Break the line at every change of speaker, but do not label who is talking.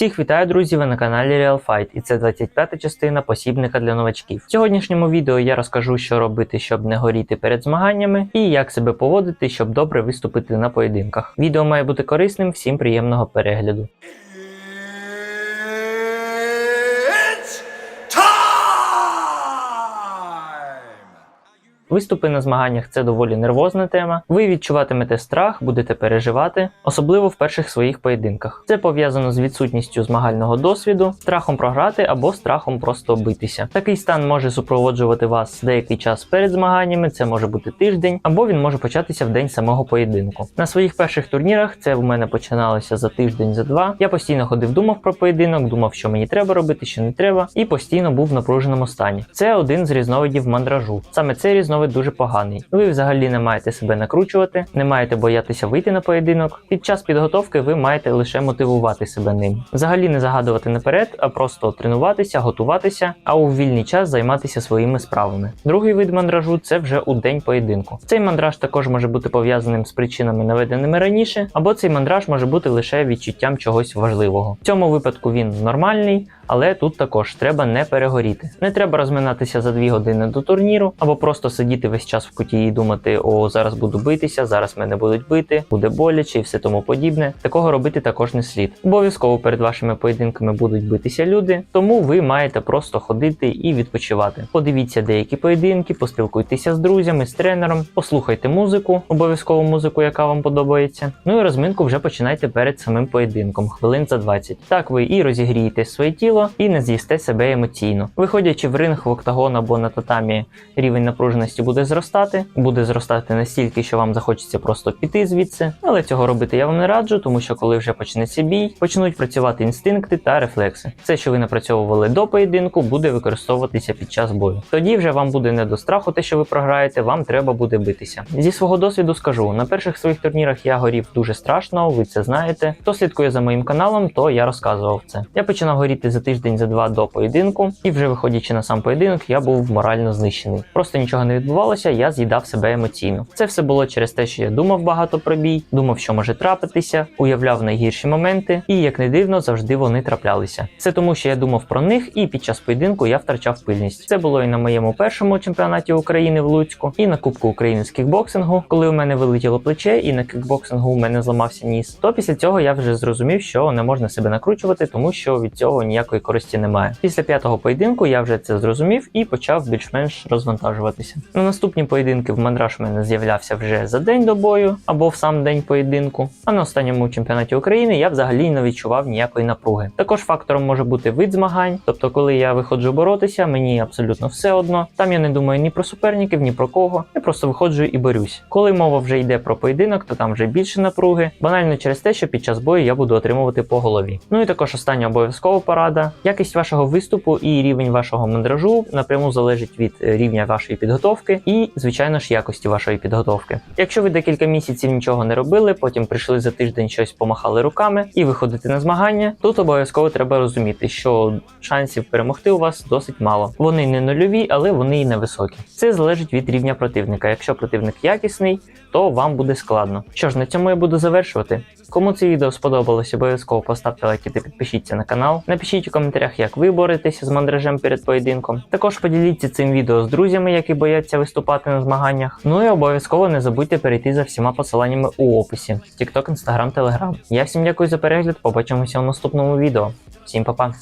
Всіх вітаю, друзі! Ви на каналі Real Fight, і це 25-та частина посібника для новачків. В сьогоднішньому відео я розкажу, що робити, щоб не горіти перед змаганнями, і як себе поводити, щоб добре виступити на поєдинках. Відео має бути корисним, всім приємного перегляду. Виступи на змаганнях це доволі нервозна тема. Ви відчуватимете страх, будете переживати, особливо в перших своїх поєдинках. Це пов'язано з відсутністю змагального досвіду, страхом програти або страхом просто битися. Такий стан може супроводжувати вас деякий час перед змаганнями, це може бути тиждень, або він може початися в день самого поєдинку. На своїх перших турнірах це в мене починалося за тиждень, за два. Я постійно ходив, думав про поєдинок, думав, що мені треба робити, що не треба, і постійно був в напруженому стані. Це один з різновидів мандражу. Саме цей різновид дуже поганий. Ви взагалі не маєте себе накручувати, не маєте боятися вийти на поєдинок. Під час підготовки ви маєте лише мотивувати себе ним. Взагалі не загадувати наперед, а просто тренуватися, готуватися, а у вільний час займатися своїми справами. Другий вид мандражу це вже у день поєдинку. Цей мандраж також може бути пов'язаним з причинами, наведеними раніше, або цей мандраж може бути лише відчуттям чогось важливого. В цьому випадку він нормальний, але тут також треба не перегоріти. Не треба розминатися за 2 години до турніру, або просто сидіти весь час в куті і думати: о, зараз буду битися, зараз мене будуть бити, буде боляче і все тому подібне. Такого робити також не слід. Обов'язково перед вашими поєдинками будуть битися люди, тому ви маєте просто ходити і відпочивати. Подивіться деякі поєдинки, поспілкуйтеся з друзями, з тренером, послухайте музику, обов'язково музику, яка вам подобається. Ну і розминку вже починайте перед самим поєдинком, хвилин за 20. Так ви і розігрієте своє тіло, і не з'їсте себе емоційно. Виходячи в ринг, в октагон або на татамі, рівень напруженості буде зростати, буде зростати настільки, що вам захочеться просто піти звідси. Але цього робити я вам не раджу, тому що коли вже почнеться бій, почнуть працювати інстинкти та рефлекси. Все, що ви напрацьовували до поєдинку, буде використовуватися під час бою. Тоді вже вам буде не до страху, те, що ви програєте, вам треба буде битися. Зі свого досвіду скажу: на перших своїх турнірах я горів дуже страшно, ви це знаєте. Хто слідкує за моїм каналом, то я розказував це. Я починав горіти за тиждень, за два до поєдинку, і вже виходячи на сам поєдинок, я був морально знищений. Просто нічого не відбувалося, я з'їдав себе емоційно. Це все було через те, що я думав багато про бій, думав, що може трапитися, уявляв найгірші моменти, і як не дивно, завжди вони траплялися. Це тому, що я думав про них, і під час поєдинку я втрачав пильність. Це було і на моєму першому чемпіонаті України в Луцьку, і на Кубку України з кікбоксингу, коли у мене вилетіло плече, і на кікбоксингу у мене зламався ніс. То після цього я вже зрозумів, що не можна себе накручувати, тому що від цього ніякої користі немає. Після п'ятого поєдинку я вже це зрозумів і почав більш-менш розвантажуватися. На наступні поєдинки в мандраж у мене з'являвся вже за день до бою або в сам день поєдинку. А на останньому чемпіонаті України я взагалі не відчував ніякої напруги. Також фактором може бути вид змагань, тобто, коли я виходжу боротися, мені абсолютно все одно. Там я не думаю ні про суперників, ні про кого. Я просто виходжу і борюсь. Коли мова вже йде про поєдинок, то там вже більше напруги, банально через те, що під час бою я буду отримувати по голові. Ну і також остання обов'язкова порада. Якість вашого виступу і рівень вашого мандражу напряму залежить від е, рівня вашої підготовки і, звичайно ж, якості вашої підготовки. Якщо ви декілька місяців нічого не робили, потім прийшли за тиждень щось помахали руками і виходите на змагання, тут обов'язково треба розуміти, що шансів перемогти у вас досить мало. Вони не нульові, але вони і невисокі. Це залежить від рівня противника. Якщо противник якісний, то вам буде складно. Що ж, на цьому я буду завершувати. Кому це відео сподобалось, обов'язково поставте лайк та підпишіться на канал. Напишіть у коментарях, як ви боретеся з мандражем перед поєдинком. Також поділіться цим відео з друзями, які бояться виступати на змаганнях. Ну і обов'язково не забудьте перейти за всіма посиланнями у описі: TikTok, Instagram, Telegram. Я всім дякую за перегляд. Побачимося у наступному відео. Всім па-па!